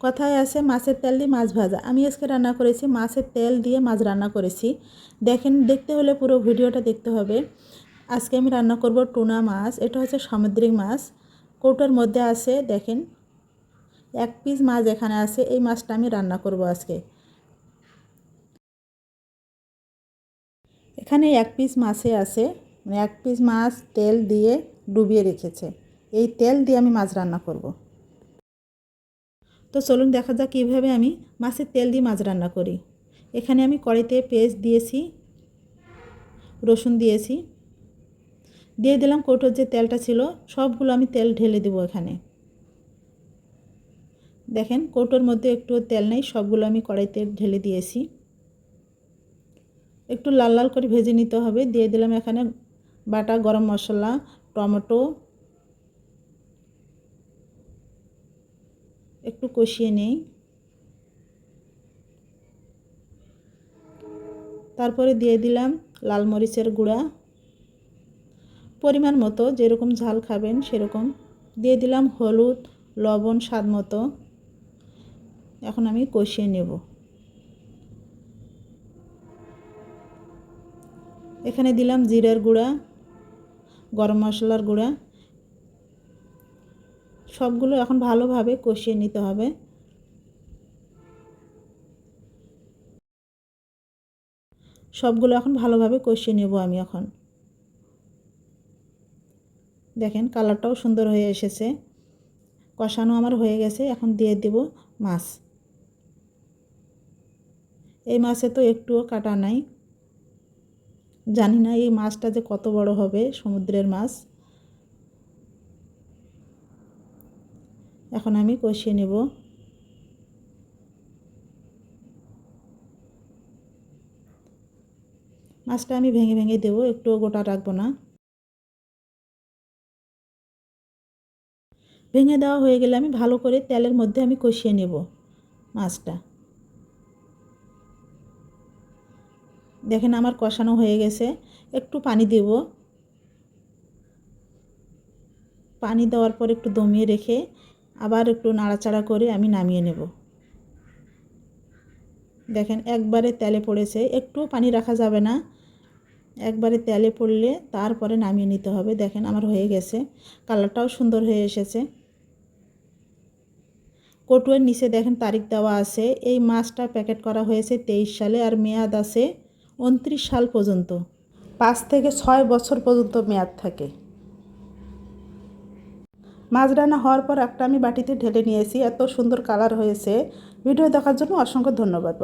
কথায় আছে মাছের তেল দিয়ে মাছ ভাজা। আমি আজকে রান্না করেছি মাছের তেল দিয়ে মাছ রান্না করেছি। দেখেন, দেখতে হলে পুরো ভিডিওটা দেখতে হবে। আজকে আমি রান্না করব টুনা মাছ, এটা হচ্ছে সামুদ্রিক মাছ। কৌটোর মধ্যে আছে, দেখেন, এক পিস মাছ এখানে আছে, এই মাছটা আমি রান্না করব আজকে। এখানে এক পিস মাছে আছে মানে এক পিস মাছ তেল দিয়ে ডুবিয়ে রেখেছে। এই তেল দিয়ে আমি মাছ রান্না করব। তো চলুন দেখা যাক কীভাবে আমি মাছের তেল দিয়ে মাছ রান্না করি। এখানে আমি কড়াইতে পেস্ট দিয়েছি, রসুন দিয়েছি। দিয়ে দিলাম কৌটোর যে তেলটা ছিল, সবগুলো আমি তেল ঢেলে দেবো এখানে। দেখেন কৌটোর মধ্যে একটু তেল নেই, সবগুলো আমি কড়াইতে ঢেলে দিয়েছি। একটু লাল লাল করে ভেজে নিতে হবে। দিয়ে দিলাম এখানে বাটা গরম মশলা, টমেটো একটু কষিয়ে নেই। তারপরে দিয়ে দিলাম লাল মরিচের গুঁড়া। পরিমাণ মতো যেরকম ঝাল খাবেন সেরকম। দিয়ে দিলাম হলুদ, লবণ, স্বাদ মতো। এখন আমি কষিয়ে নেব। এখানে দিলাম জিরের গুঁড়া, গরম মশলার গুঁড়া। সবগুলো এখন ভালোভাবে কষিয়ে নিতে হবে। সবগুলো এখন ভালোভাবে কষিয়ে নেব আমি এখন। দেখেন কালারটাও সুন্দর হয়ে এসেছে। কষানো আমার হয়ে গেছে, এখন দিয়ে দেব মাছ। এই মাছে তো একটুও কাটা নাই। জানি না এই মাছটা যে কত বড় হবে, সমুদ্রের মাছ। এখন আমি কষিয়ে নেব। মাছটা আমি ভেঙে ভেঙে দেবো একটুও গোটা রাখব না। ভেঙে দেওয়া হয়ে গেলে আমি ভালো করে তেলের মধ্যে আমি কষিয়ে নেব মাছটা। দেখেন আমার কষানো হয়ে গেছে, একটু পানি দেব। পানি দেওয়ার পর একটু দমিয়ে রেখে আবার একটু নাড়াচাড়া করে আমি নামিয়ে নেব। দেখেন, একবারে তেলে পড়েছে একটু পানি রাখা যাবে না। একবারে তেলে পড়লে তারপরে নামিয়ে নিতে হবে। দেখেন, আমার হয়ে গেছে। কালারটাও সুন্দর হয়ে এসেছে। কটুয়ের নিচে দেখেন, তারিখ দেওয়া আছে। এই মাছটা প্যাকেট করা হয়েছে তেইশ সালে আর মেয়াদ আছে উনত্রিশ সাল পর্যন্ত। পাঁচ থেকে ছয় বছর পর্যন্ত মেয়াদ থাকে। মাছ রান্না হওয়ার পর একটা আমি বাটিতে ঢেলে নিয়েছি, এত সুন্দর কালার হয়েছে। ভিডিও দেখার জন্য অসংখ্য ধন্যবাদ।